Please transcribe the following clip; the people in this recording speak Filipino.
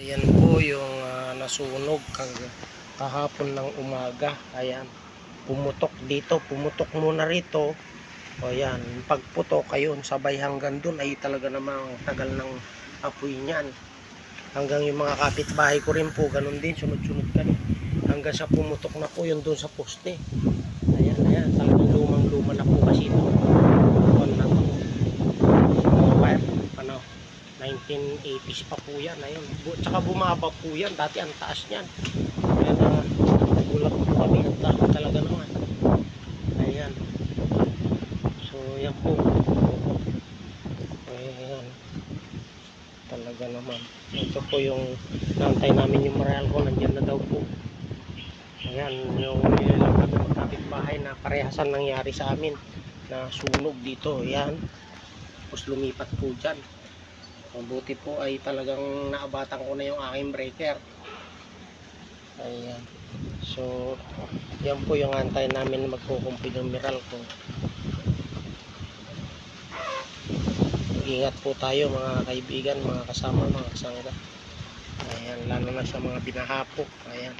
Ayan po yung ah, nasunog kahapon ng umaga. Ayan. Pumutok dito. Pumutok muna rito. O ayan. Pagputok ayun sabay hanggang dun ay talaga namang tagal ng apoy niyan. Hanggang yung mga kapitbahay ko rin po ganun din. Sunod-sunod kami. Hanggang sa pumutok na po yun dun sa poste. Ayan, ayan. Talagang lumang-luma na po kasi ito. Kuwan na to. Mga wire. Ano? 1980s pa po yan. Ayun. Bu tsaka bumaba po yan. Dati ang taas niyan. Kaya na gulat po kami. Ang taas talaga naman. Ayan. So yan po. Ayan. Talaga naman. Ito po yung nantay namin yung maral ko. Nandiyan na daw po. Ayan. Yung nilalang kami bahay na parehasan nangyari sa amin na sunog dito. Ayan. Tapos lumipat po dyan. Mabuti po ay talagang naabatan ko na yung aking breaker. Ayan. So, yan po yung antay namin na magkukumpi ng miral ko. Ingat po tayo mga kaibigan, mga kasama, mga kasangga. Ayan, lalo na sa mga binahapok. Ayan.